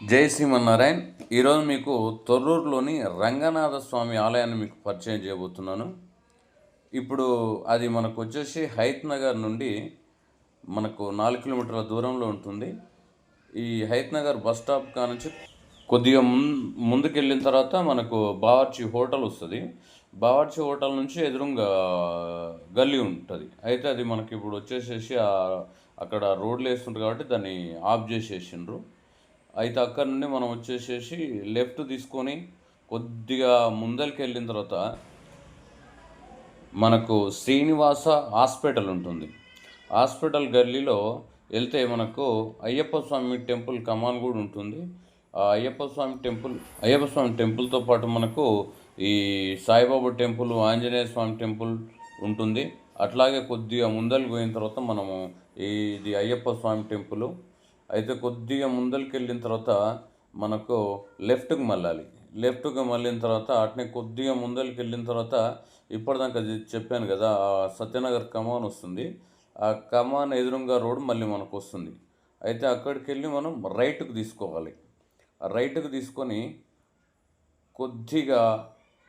జై శ్రీమన్నారాయణ. ఈరోజు మీకు తొర్రూరులోని రంగనాథ స్వామి ఆలయాన్ని మీకు పరిచయం చేయబోతున్నాను. ఇప్పుడు అది మనకు వచ్చేసి హైత్ నగర్ నుండి మనకు నాలుగు కిలోమీటర్ల దూరంలో ఉంటుంది. ఈ హైత్ నగర్ బస్ స్టాప్ కానుంచి కొద్దిగా ముం ముందుకు వెళ్ళిన తర్వాత మనకు బావర్చి హోటల్ వస్తుంది. బావర్చి హోటల్ నుంచి ఎదురుగా గల్లీ ఉంటుంది. అయితే అది మనకి ఇప్పుడు వచ్చేసేసి అక్కడ రోడ్లు వేస్తుంటారు కాబట్టి దాన్ని ఆఫ్ చేసేసిండ్రు. అయితే అక్కడ నుండి మనం వచ్చేసేసి లెఫ్ట్ తీసుకొని కొద్దిగా ముందరికి వెళ్ళిన తర్వాత మనకు శ్రీనివాస హాస్పిటల్ ఉంటుంది. హాస్పిటల్ గల్లీలో వెళ్తే మనకు అయ్యప్ప స్వామి టెంపుల్ కమాన్ కూడా ఉంటుంది. ఆ అయ్యప్ప స్వామి టెంపుల్ అయ్యప్ప స్వామి టెంపుల్తో పాటు మనకు ఈ సాయిబాబా టెంపుల్ ఆంజనేయ స్వామి టెంపుల్ ఉంటుంది. అట్లాగే కొద్దిగా ముందరికి పోయిన తర్వాత మనము ఇది అయ్యప్ప స్వామి టెంపుల్ అయితే కొద్దిగా ముందరికి వెళ్ళిన తర్వాత మనకు లెఫ్ట్కి మళ్ళాలి. లెఫ్ట్కి మళ్ళిన తర్వాత అట్నే కొద్దిగా ముందరికి వెళ్ళిన తర్వాత ఇప్పటిదాకా చెప్పాను కదా ఆ సత్యనగర్ కమాన్ వస్తుంది. ఆ కమాన్ ఎదురుగా రోడ్ మళ్ళీ మనకు వస్తుంది. అయితే అక్కడికి వెళ్ళి మనం రైట్కి తీసుకోవాలి. రైట్కి తీసుకొని కొద్దిగా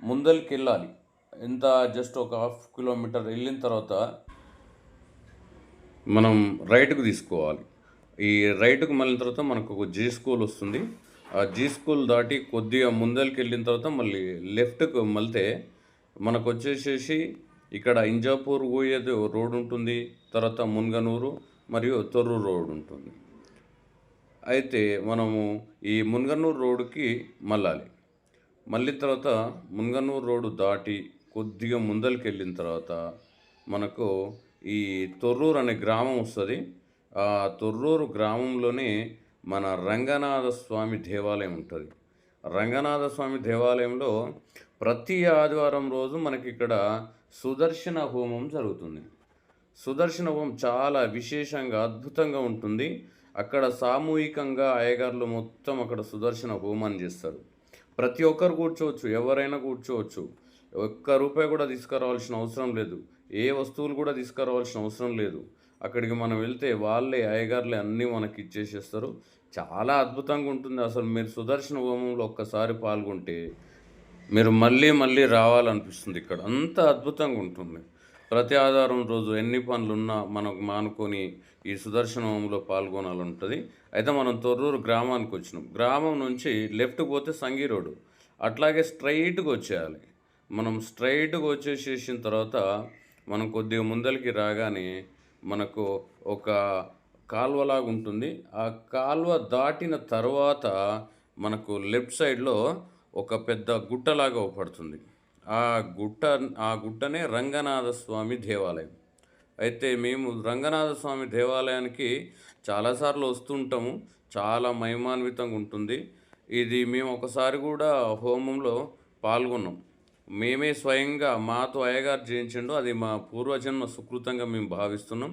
ముందరికి వెళ్ళాలి ఎంత జస్ట్ ఒక హాఫ్ కిలోమీటర్ వెళ్ళిన తర్వాత మనం రైట్కు తీసుకోవాలి. ఈ రైట్కు మళ్ళిన తర్వాత మనకు ఒక జీ స్కూల్ వస్తుంది. ఆ జీ స్కూల్ దాటి కొద్దిగా ముందరికి వెళ్ళిన తర్వాత మళ్ళీ లెఫ్ట్కు మళ్తే మనకు వచ్చేసేసి ఇక్కడ ఇంజాపూర్ పోయేది రోడ్ ఉంటుంది తర్వాత మున్గనూరు మరియు తొర్రూరు రోడ్ ఉంటుంది. అయితే మనము ఈ మున్గనూరు రోడ్డుకి మళ్ళాలి. మళ్ళీ తర్వాత మున్గనూరు రోడ్డు దాటి కొద్దిగా ముందరికి వెళ్ళిన తర్వాత మనకు ఈ తొర్రూరు అనే గ్రామం వస్తుంది. తొర్రూరు గ్రామంలోనే మన రంగనాథ స్వామి దేవాలయం ఉంటుంది. రంగనాథ స్వామి దేవాలయంలో ప్రతి ఆదివారం రోజు మనకి ఇక్కడ సుదర్శన హోమం జరుగుతుంది. సుదర్శన హోమం చాలా విశేషంగా అద్భుతంగా ఉంటుంది. అక్కడ సామూహికంగా అయ్యగారులు మొత్తం అక్కడ సుదర్శన హోమాన్ని చేస్తారు. ప్రతి ఒక్కరు కూర్చోవచ్చు ఎవరైనా కూర్చోవచ్చు. ఒక్క రూపాయి కూడా తీసుకురావాల్సిన అవసరం లేదు. ఏ వస్తువులు కూడా తీసుకురావాల్సిన అవసరం లేదు. అక్కడికి మనం వెళ్తే వాళ్ళే అయ్యగారులే అన్నీ మనకి ఇచ్చేసేస్తారు. చాలా అద్భుతంగా ఉంటుంది. అసలు మీరు సుదర్శన హోమంలో ఒక్కసారి పాల్గొంటే మీరు మళ్ళీ మళ్ళీ రావాలనిపిస్తుంది ఇక్కడ. అంత అద్భుతంగా ఉంటుంది. ప్రతి ఆధారం రోజు ఎన్ని పనులున్నా మనకు మానుకొని ఈ సుదర్శన హోమంలో పాల్గొనాలంటుంది అయితే మనం తొర్రూరు గ్రామానికి వచ్చినాం. గ్రామం నుంచి లెఫ్ట్ పోతే సంగీ రోడ్డు. అట్లాగే స్ట్రైట్గా వచ్చేయాలి. మనం స్ట్రైట్గా వచ్చేసేసిన తర్వాత మనం కొద్దిగా ముందరికి రాగానే మనకు ఒక కాల్వలాగా ఉంటుంది. ఆ కాల్వ దాటిన తర్వాత మనకు లెఫ్ట్ సైడ్లో ఒక పెద్ద గుట్టలాగా పడుతుంది. ఆ గుట్ట ఆ గుట్టనే రంగనాథ స్వామి దేవాలయం. అయితే మేము రంగనాథ స్వామి దేవాలయానికి చాలాసార్లు వస్తుంటాము చాలా మహిమాన్వితంగా ఉంటుంది. ఇది మేము ఒకసారి కూడా హోమంలో పాల్గొన్నాం. మేమే స్వయంగా మాతో అయ్యగారు చేయించిండు అది మా పూర్వజన్మ సుకృతంగా మేము భావిస్తున్నాం.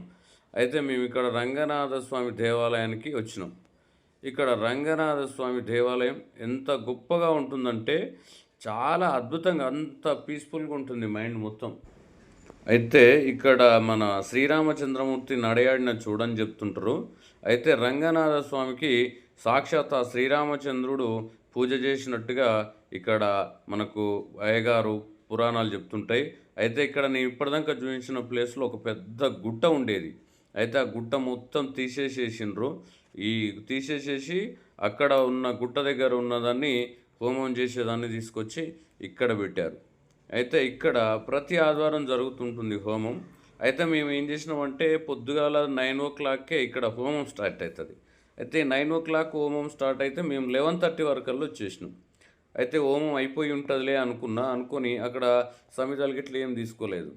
అయితే మేము ఇక్కడ రంగనాథ స్వామి దేవాలయానికి వచ్చినాం. ఇక్కడ రంగనాథ స్వామి దేవాలయం ఎంత గొప్పగా ఉంటుందంటే చాలా అద్భుతంగా అంత పీస్ఫుల్గా ఉంటుంది మైండ్ మొత్తం. అయితే ఇక్కడ మన శ్రీరామచంద్రమూర్తి నడయాడిన చూడని చెప్తుంటారు. అయితే రంగనాథ స్వామికి సాక్షాత్ శ్రీరామచంద్రుడు పూజ చేసినట్టుగా ఇక్కడ మనకు అయ్యగారు పురాణాలు చెప్తుంటాయి. అయితే ఇక్కడ నేను ఇప్పటిదాకా చూపించిన ప్లేస్లో ఒక పెద్ద గుట్ట ఉండేది. అయితే ఆ గుట్ట మొత్తం తీసేసేసిండ్రు. ఈ తీసేసేసి అక్కడ ఉన్న గుట్ట దగ్గర ఉన్నదాన్ని హోమం చేసేదాన్ని తీసుకొచ్చి ఇక్కడ పెట్టారు. అయితే ఇక్కడ ప్రతి ఆదివారం జరుగుతుంటుంది హోమం. అయితే మేము ఏం చేసినామంటే పొద్దుగాల నైన్ ఓ క్లాక్కే ఇక్కడ హోమం స్టార్ట్ అవుతుంది అయితే నైన్ ఓ క్లాక్ హోమం స్టార్ట్ అయితే మేము లెవెన్ థర్టీ వరకల్లా వచ్చేసినాం. అయితే హోమం అయిపోయి ఉంటుందిలే అనుకున్నా అనుకొని అక్కడ సమితాలకి ఇట్లా ఏం తీసుకోలేదు.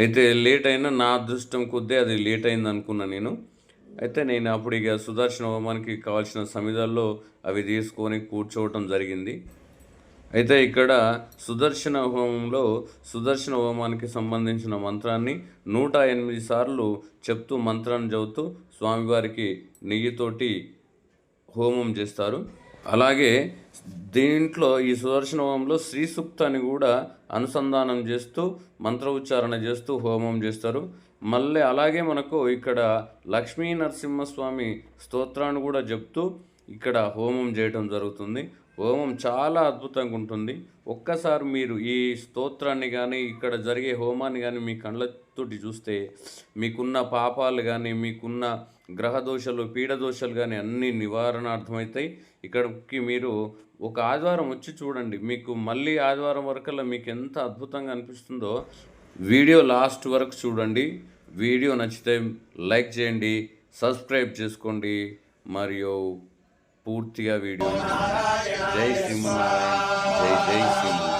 అయితే లేట్ అయినా నా అదృష్టం కొద్దీ అది లేట్ అయింది అనుకున్నా నేను. అయితే నేను అప్పుడు ఇక సుదర్శన హోమానికి కావాల్సిన సమిధాల్లో అవి తీసుకొని కూర్చోవటం జరిగింది. అయితే ఇక్కడ సుదర్శన హోమంలో సుదర్శన హోమానికి సంబంధించిన మంత్రాన్ని నూట ఎనిమిది సార్లు చెప్తూ మంత్రాన్ని చదువుతూ స్వామివారికి నెయ్యితోటి హోమం చేస్తారు. అలాగే దీంట్లో ఈ సుదర్శన హోమంలో శ్రీ సూక్తాన్ని కూడా అనుసంధానం చేస్తూ మంత్ర ఉచ్చారణ చేస్తూ హోమం చేస్తారు. మళ్ళీ అలాగే మనకు ఇక్కడ లక్ష్మీ నరసింహస్వామి స్తోత్రాన్ని కూడా చెప్తూ ఇక్కడ హోమం చేయటం జరుగుతుంది. హోమం చాలా అద్భుతంగా ఉంటుంది. ఒక్కసారి మీరు ఈ స్తోత్రాన్ని కానీ ఇక్కడ జరిగే హోమాన్ని కానీ మీ కళ్ళతోటి చూస్తే మీకున్న పాపాలు కానీ మీకున్న గ్రహ పీడదోషాలు పీడ కానీ అన్నీ నివారణ అర్థమవుతాయి ఇక్కడికి మీరు ఒక ఆదివారం వచ్చి చూడండి. మీకు మళ్ళీ ఆదివారం వరకల్లా మీకు ఎంత అద్భుతంగా అనిపిస్తుందో వీడియో లాస్ట్ వరకు చూడండి. వీడియో నచ్చితే లైక్ చేయండి సబ్స్క్రైబ్ చేసుకోండి. మరియు పూర్తిగా వీడియో జై శ్రీమన్నారాయణ జై జై శ్రీమన్నారాయణ.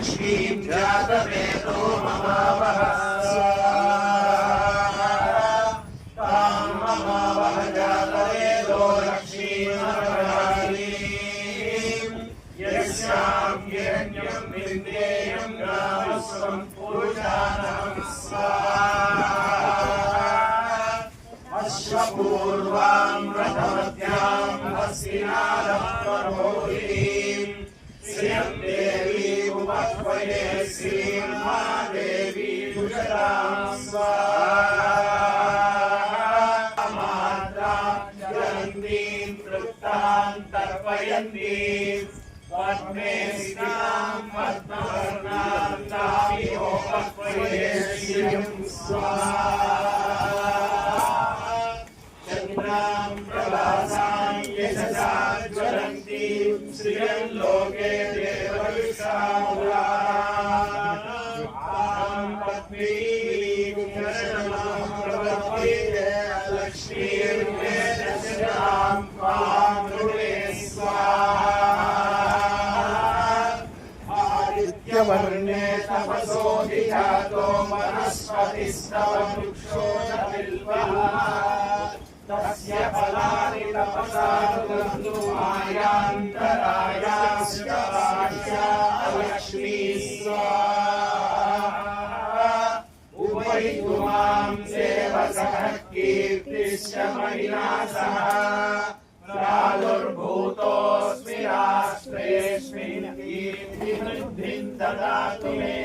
लक्ष्मीं जातवेदो ममावः तां ममावः जातवेदो लक्ष्मीमरालीं यस्यां हिरण्यं विन्देयं गावस्वं पुरुषाणां अश्वपूर्वां रथवत्यां हस्तिनादं करोति Christ, तपसोऽधिजातो वनस्पतिस्तव वृक्षो च बिल्वः तस्य फलानि तपसा मायान्तरायाश्च वाच्या लक्ष्मी स्वाहा उपैतु मां देवसः कीर्तिश्च मणिना सह प्रादुर्भूतोऽस्मि राष्ट्रेऽस्मिन् कीर्तिवृद्धिं ददातु मे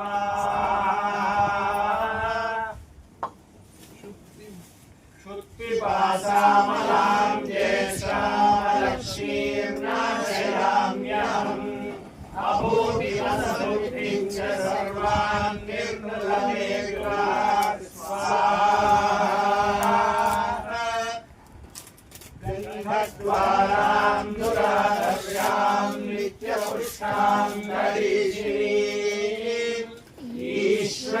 स्वाहा शुक्तिपासामलां ज्येष्ठालक्ष्मीं नाशयाम्यहम् अभूतिवसबुद्धिं च सर्वान् निर्मलमेव स्वाहा गन्धद्वारां दुरादर्शां नित्यपुष्टां गरीषिणीम्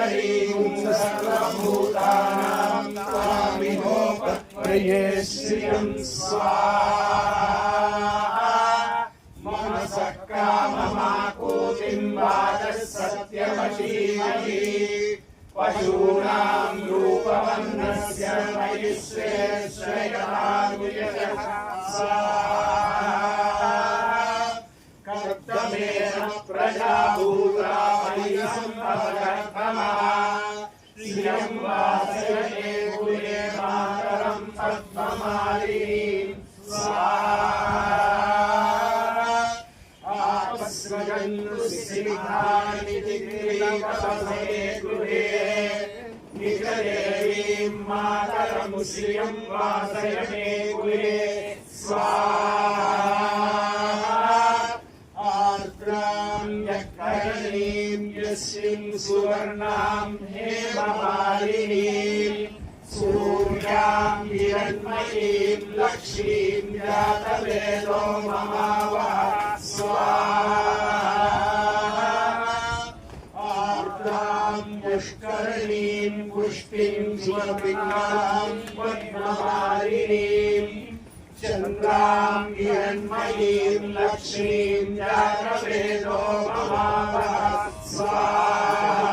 ईश्वरीं सर्वभूतानां स्वामिनोपत्वये श्रियं स्वाहा मम सकाममाकोतिं वाचः सत्यमशीमहि पशूनां रूपवन्नस्य मयि स्वेश्वरानुयः स्वाहा गृहे निजदेवीं मातरं श्रियं वासय मे गृहे स्वाहा आर्द्रां यत्करणीं यस्मिन् सुवर्णां हेममालिनीं सूर्यां हिरण्मयीं लक्ष्मीं जातवेदो ममावः पुष्करणीं पुष्टिं स्वपिकां पद्ममालिनीं गङ्गाम् हिरण्मयीम् लक्ष्मीम् जातवेदो ममावः स्वाहा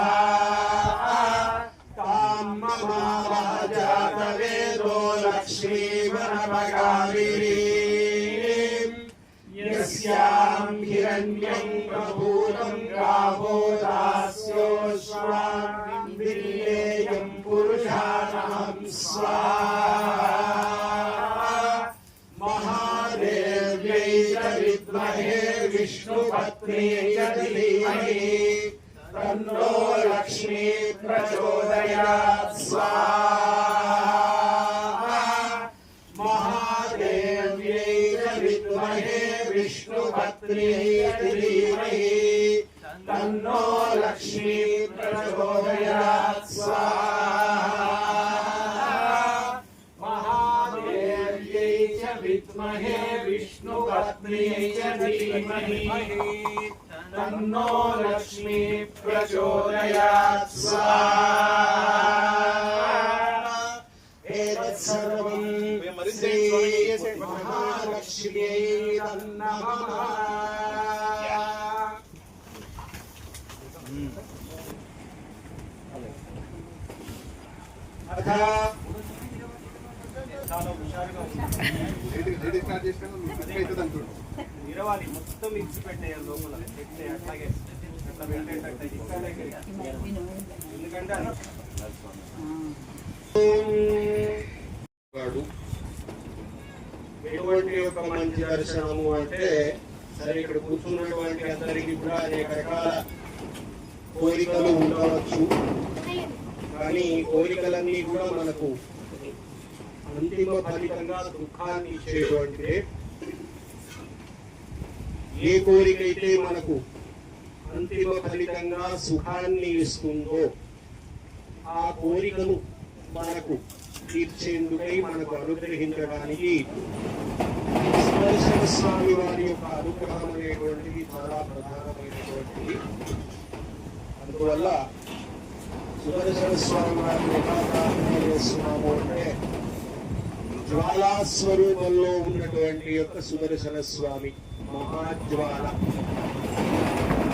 ताम् ममावः जातवेदो लक्ष्मीवनपगामिनीम् यस्याम् हिरण्यम् प्रभूतम् गावो दास्योश्वाम् विलीयम् पुरुषाणाम् स्वाहा महादेव्यै च विद्महे विष्णुपत्न्यै च धीमहि तन्नो लक्ष्मी प्रचोदयात् स्वाहा महादेव्यै च विद्महे विष्णुपत्न्यै च धीमहि तन्नो लक्ष्मी प्रचोदयात् स्वाहा तन्नो लक्ष्मी प्रचोदयात् स्वाहा एतत् सर्वं श्री महालक्ष्म्यै नमः अथ చాలా హుషారుగా ఉంది నిరవాలి మొత్తం మిక్స్ పెట్టేయాలి లోపల. పెట్టే అట్లాగే అట్లా పెట్టేటట్టు ఇంకా ఎందుకంటే ఎటువంటి యొక్క మంచి దర్శనము అంటే సరే ఇక్కడ కూర్చున్నటువంటి అందరికీ కూడా అనేక రకాల కోరికలు ఉండవచ్చు. కానీ కోరికలన్నీ కూడా మనకు అంతిమ ఫలితంగా దుఃఖాన్ని ఇచ్చేటువంటిదే. ఏ కోరికైతే మనకు అంతిమ ఫలితంగా సుఖాన్ని ఇస్తుందో ఆ కోరికను మనకు తీర్చేందుకై మనకు అనుగ్రహించడానికి సుదర్శన స్వామి వారి యొక్క అనుగ్రహం అనేటువంటిది చాలా ప్రధానమైనటువంటిది. అందువల్ల సుదర్శన స్వామి వారిని ఎలా ప్రార్థన చేస్తున్నాము అంటే జ్వాలా స్వరూపంలో ఉన్నటువంటి యొక్క సుదర్శన స్వామి మహాజ్వాల.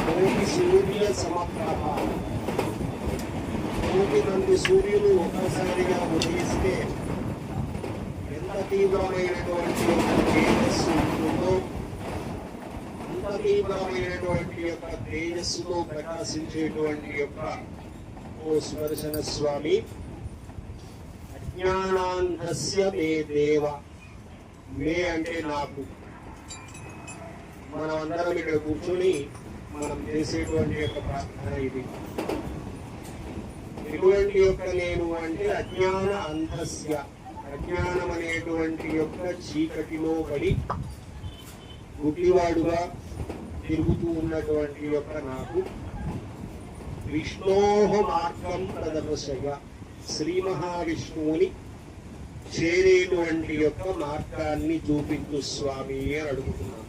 కోటి సూర్య సమప్రభ కోటి సూర్యుడు సూర్యులు ఒక్కసారిగా ఉదయిస్తే ఎంత తీవ్రమైనటువంటి తేజస్సు ఉంటుందో అంత తీవ్రమైనటువంటి యొక్క తేజస్సులో ప్రకాశించేటువంటి యొక్క ఓ సుదర్శన స్వామి అజ్ఞానాంధస్య మే దేవ. మే అంటే నాకు. మనం అందరం ఇక్కడ కూర్చొని మనం చేసేటువంటి యొక్క ప్రార్థన ఇది. ఎటువంటి యొక్క నేను అంటే అజ్ఞాన అంధస్య. అజ్ఞానం అనేటువంటి యొక్క చీకటిలో పడి గుడ్డివాడుగా తిరుగుతూ ఉన్నటువంటి యొక్క నాకు విష్ణోహ మార్గం ప్రదర్శయ. శ్రీ మహావిష్ణువుని చేరేటువంటి యొక్క మార్గాన్ని చూపించు స్వామి అని అడుగుతున్నాను.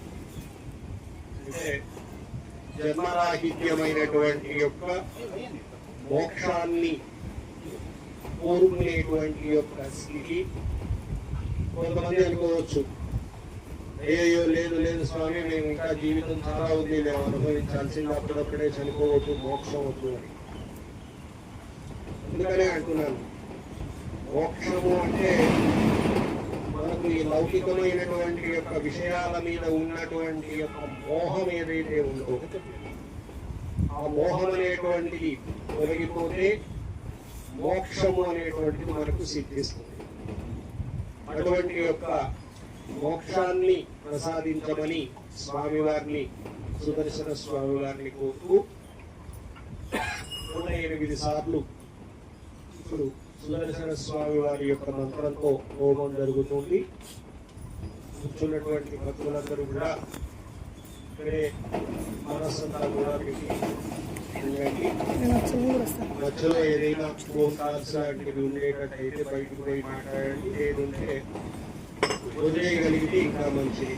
జన్మరాహిత్యమైనటువంటి యొక్క మోక్షాన్ని కోరుకునేటువంటి యొక్క స్థితి కొంతమంది అనుకోవచ్చు. అయ్యో లేదు లేదు స్వామి మేము ఇంకా జీవితం చాలా ఉంది మేము అనుభవించాల్సింది అప్పుడప్పుడే చనిపోవచ్చు మోక్షం వద్దు అని. అందుకనే అంటున్నాను. మోక్షము అంటే మనకు ఈ లౌకికమైనటువంటి యొక్క విషయాల మీద ఉన్నటువంటి యొక్క మోహం ఏదైతే ఉందో ఆ మోహం అనేటువంటిది తొలగిపోతే మోక్షము అనేటువంటిది మనకు సిద్ధిస్తుంది. అటువంటి యొక్క మోక్షాన్ని ప్రసాదించమని స్వామివారిని సుదర్శన స్వామివారిని కోరుతూ నూట ఎనిమిది సార్లు ఇప్పుడు సుదర్శన స్వామి వారి యొక్క మంత్రంతో హోమం జరుగుతుంది. కూర్చున్నటువంటి భక్తులందరూ కూడా ఇక్కడే మనస్సంతా కూడా పెట్టి మధ్యలో ఏదైనా ఫోన్ కాల్స్ లాంటివి ఉండేటట్టయితే బయటకు పోయి మాట్లాడండి. లేదంటే వదిలేయగలిగితే ఇంకా మంచిది.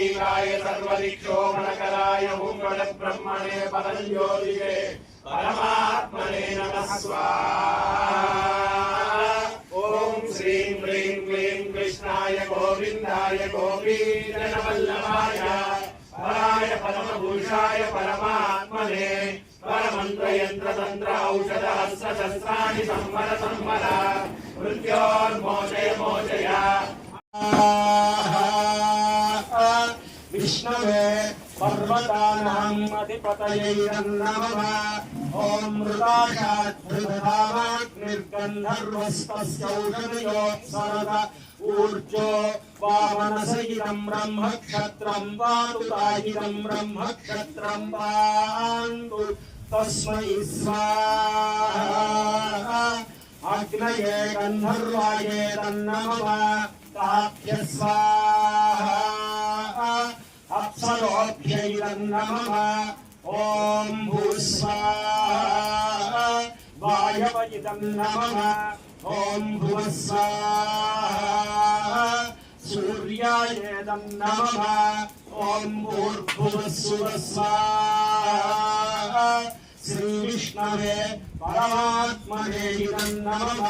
ज्वालापरीकाय सर्वदिक्षोभणकराय हुङ्गण ब्रह्मणे पदञ्ज्योतिषे परमात्मने नमः स्वाहा ॐ श्रीं ह्रीं क्लीं कृष्णाय गोविन्दाय गोपीजनवल्लभाय पराय परमभूषाय परमात्मने परमन्त्रयन्त्रतन्त्र औषध अस्त्रशस्त्राणि संवर संवर मृत्योर्मोचय मोचय विष्णवे पर्वतानाम् अधिपतये नमः। मृगाशाद्भृतामाग्निर्गन्धर्वस्तस्यौषधयोत्सरद ऊर्जो वामनसहितम् ब्रह्मक्षत्रम् वातुताहितम् ब्रह्मक्षत्रम् पान्तु तस्मै स्वाहा। अग्नये गन्धर्वाये तन्नमः। ताभ्य अप्सरोभ्यै तन्नमः ॐ भूस्वाहा वायवयिदं नमः ॐ भुवस्वाहा सूर्यायेदं नमः ॐ भूर्भुवस्सुवस्वाहा श्रीविष्णवे परमात्मने इदं नमः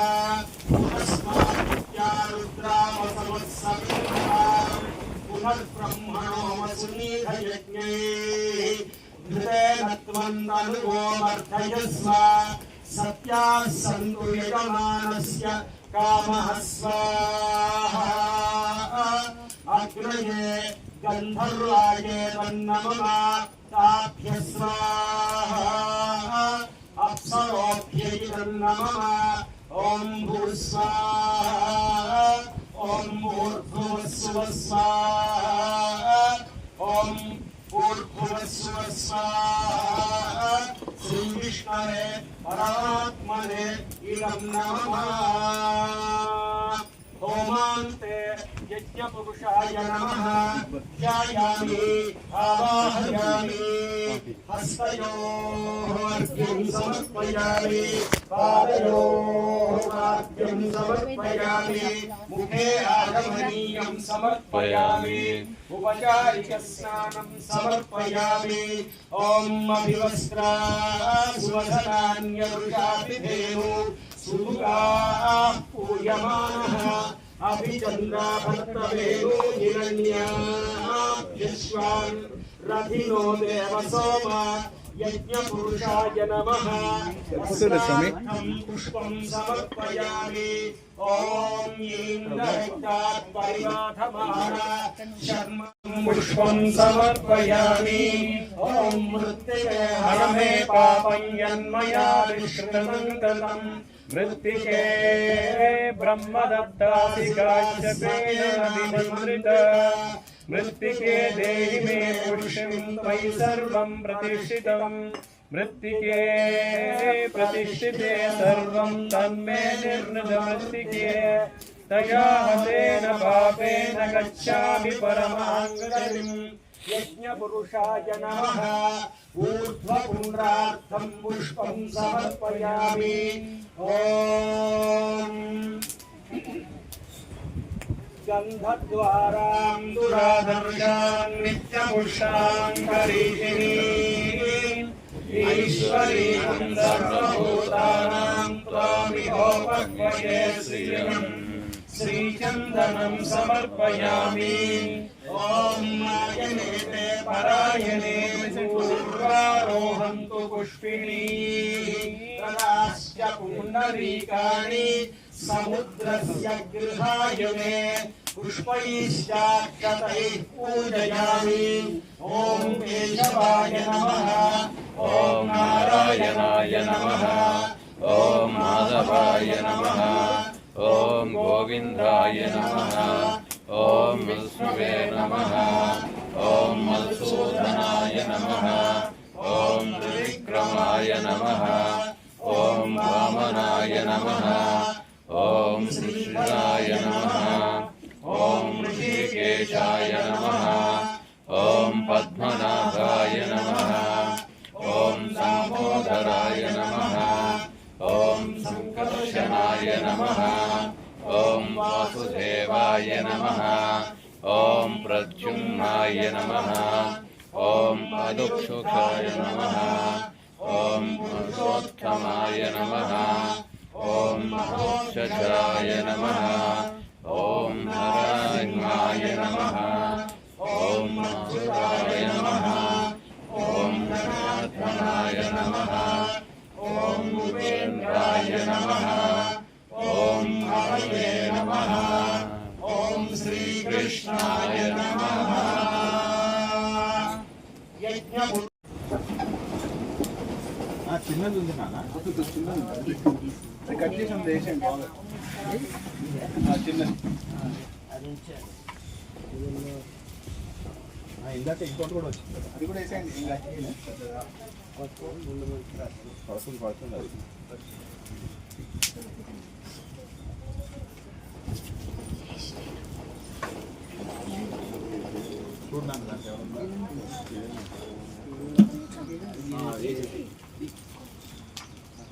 पुनस्माद्या रुद्रावसवत्सविन्द्राम् पुनर्ब्रह्मणो वसुनीधयज्ञे घृतेन त्वन्दनुगो वर्धयस्व सत्याः सन्तु यजमानस्य कामः स्वाहा अग्रये गन्धर्वाये तन्नमः ताभ्य स्वाहा अप्सरोभ्यै तन्नमः ॐ भूस्वाहा ॐ भूर्भुवस्सुवः स्वाहा ॐ भूर्भुवस्सुवः स्वाहा श्रीविष्णवे परमात्मने इदं नमः होमान्ते यज्ञपुरुषाय नमः ध्यायामि आवाहयामि हस्तयोः अर्घ्यं समर्पयामि पादयोः अर्घ्यं समर्पयामि मुखे आगमनीयं समर्पयामि उपचारिकस्नानं समर्पयामि ॐ अभिवस्त्रा सुवसनान्यवृषाभिधेनु सुमुखाः पूयमानः अभिचन्द्राभर्तवेणो हिरण्याभ्यश्वान् रथिनो देव सोम यज्ञपुरुषाय नमः। पुष्पं समर्पयामि। ॐ शर्म पुष्पं समर्पयामि। ॐ मृत्तिके हर मे पापं यन्मया विष्णुतं मृत्तिके ब्रह्मदत्तादिकाश्यपेन विनिमृत मृत्तिके देहि मे पुष्यं त्वयि सर्वं प्रतिष्ठितम् मृत्तिके प्रतिष्ठिते सर्वं तन्मे निर्णृतमृत्तिके तया हतेन पापेन गच्छामि परमाङ्गतिम्। यज्ञपुरुषाय नमः। ऊर्ध्वपुण्ड्रार्थं पुष्पं समर्पयामि। ॐ गन्धद्वाराम् दुराधर्षाम् नित्यपुष्टाम् करीषिणीम् ईश्वरीम् सर्वभूतानाम् त्वामिहोपक्वये श्रियम् श्रीचन्दनम् समर्पयामि समुद्रस्य गृहाय मे पुष्पैश्चाक्षतैः पूजयामि। ॐ केशवाय नमः। ॐ नारायणाय नमः। ॐ माधवाय नमः। ॐ गोविन्दाय नमः। ॐ विष्णुवे नमः। ॐ मधुसूदनाय नमः। ॐ त्रिविक्रमाय नमः। ॐ वामनाय नमः। ఓం కృష్ణాయ నమ. ఓం ఋషికేశాయ నమ. చిన్నది ఉంది నాన్న. చిన్నది కట్ చేసి ఉంది వేసేయండి. చిన్నది. ఇందాక ఇంకోటి కూడా వచ్చింది. అది కూడా వేసేయండి. ఇంకా పెద్దదా. పడుతుంది పడుతుంది అది చూడండి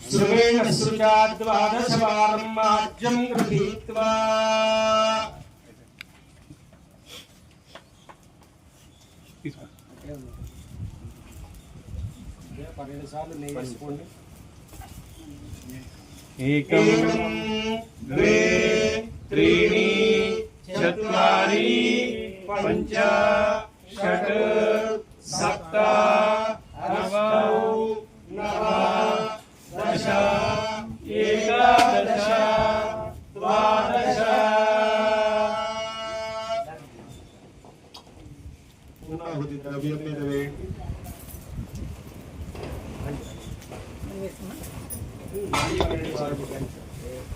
దాంట్లో ఏమన్నా. ఆ, వేసేసి. सुरेण सृजा द्वादशवारं राज्यं गृहीत्वा ఏకం एकं द्वे त्रीणि चत्वारि पञ्च षट्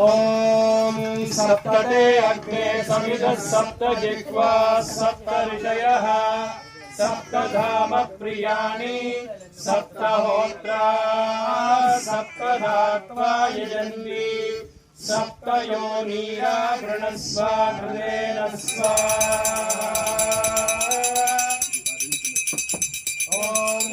ॐ सप्तते अग्ने समिधः सप्त जिह्वा सप्त ऋषयः सप्तधामप्रियाणि, सप्तहोत्रा, सप्तधात्वा यजन्ति सप्तयोनीरा गृणस्व हृदेन स्वाहा। ॐ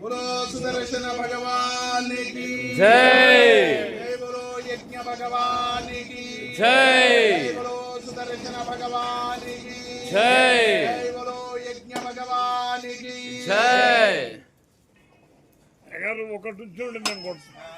बोलो सुदर्शन भगवान की जय जय बोलो यज्ञ भगवान की जय बोलो सुदर्शन भगवान की जय जय बोलो यज्ञ भगवान की जय ఒకటి ఉంచండి నేను కొడుతున్నాను